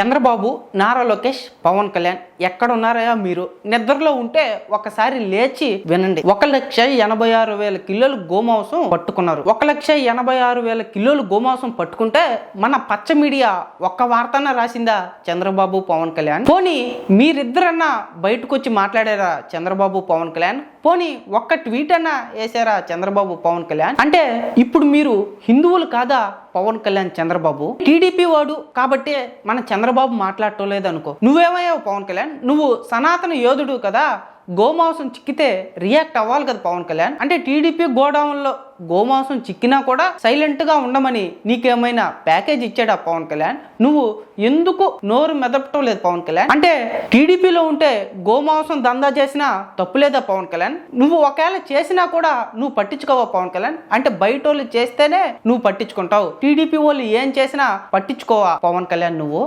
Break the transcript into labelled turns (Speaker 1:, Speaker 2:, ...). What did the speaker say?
Speaker 1: చంద్రబాబు నారా లోకేష్ పవన్ కళ్యాణ్ ఎక్కడ ఉన్నారయా మీరు? నిద్రలో ఉంటే ఒకసారి లేచి వినండి. ఒక లక్ష ఎనభై ఆరు వేల కిలోలు గోమాంసం పట్టుకున్నారు. ఒక లక్ష ఎనభై ఆరు వేల కిలోలు గోమాంసం పట్టుకుంటే మన పచ్చ మీడియా ఒక్క వార్తన రాసిందా? చంద్రబాబు పవన్ కళ్యాణ్. పోనీ మీరిద్దరన్నా బయటకు వచ్చి మాట్లాడారా చంద్రబాబు పవన్ కళ్యాణ్? పోనీ ఒక్క ట్వీట్ అన్నా వేసారా చంద్రబాబు పవన్ కళ్యాణ్? అంటే ఇప్పుడు మీరు హిందువులు కాదా పవన్ కళ్యాణ్ చంద్రబాబు? టీడీపీ వాడు కాబట్టి మన చంద్రబాబు మాట్లాడటలేదనుకో. నువ్వేమయ్యావు పవన్ కళ్యాణ్? నువ్వు సనాతన యోధుడు కదా. గోమాంసం చిక్కితే రియాక్ట్ అవ్వాలి కదా పవన్ కళ్యాణ్. అంటే టీడీపీ గోడౌన్లో గోమాంసం చిక్కినా కూడా సైలెంట్గా ఉండమని నీకేమైనా ప్యాకేజ్ ఇచ్చాడా పవన్ కళ్యాణ్? నువ్వు ఎందుకు నోరు మెదపటం లేదు పవన్ కళ్యాణ్? అంటే టీడీపీలో ఉంటే గోమాంసం దందా చేసినా తప్పులేదా పవన్ కళ్యాణ్? నువ్వు ఒకవేళ చేసినా కూడా నువ్వు పట్టించుకోవా పవన్ కళ్యాణ్? అంటే బయట వాళ్ళు చేస్తేనే నువ్వు పట్టించుకుంటావు. టీడీపీ వాళ్ళు ఏం చేసినా పట్టించుకోవా పవన్ కళ్యాణ్ నువ్వు?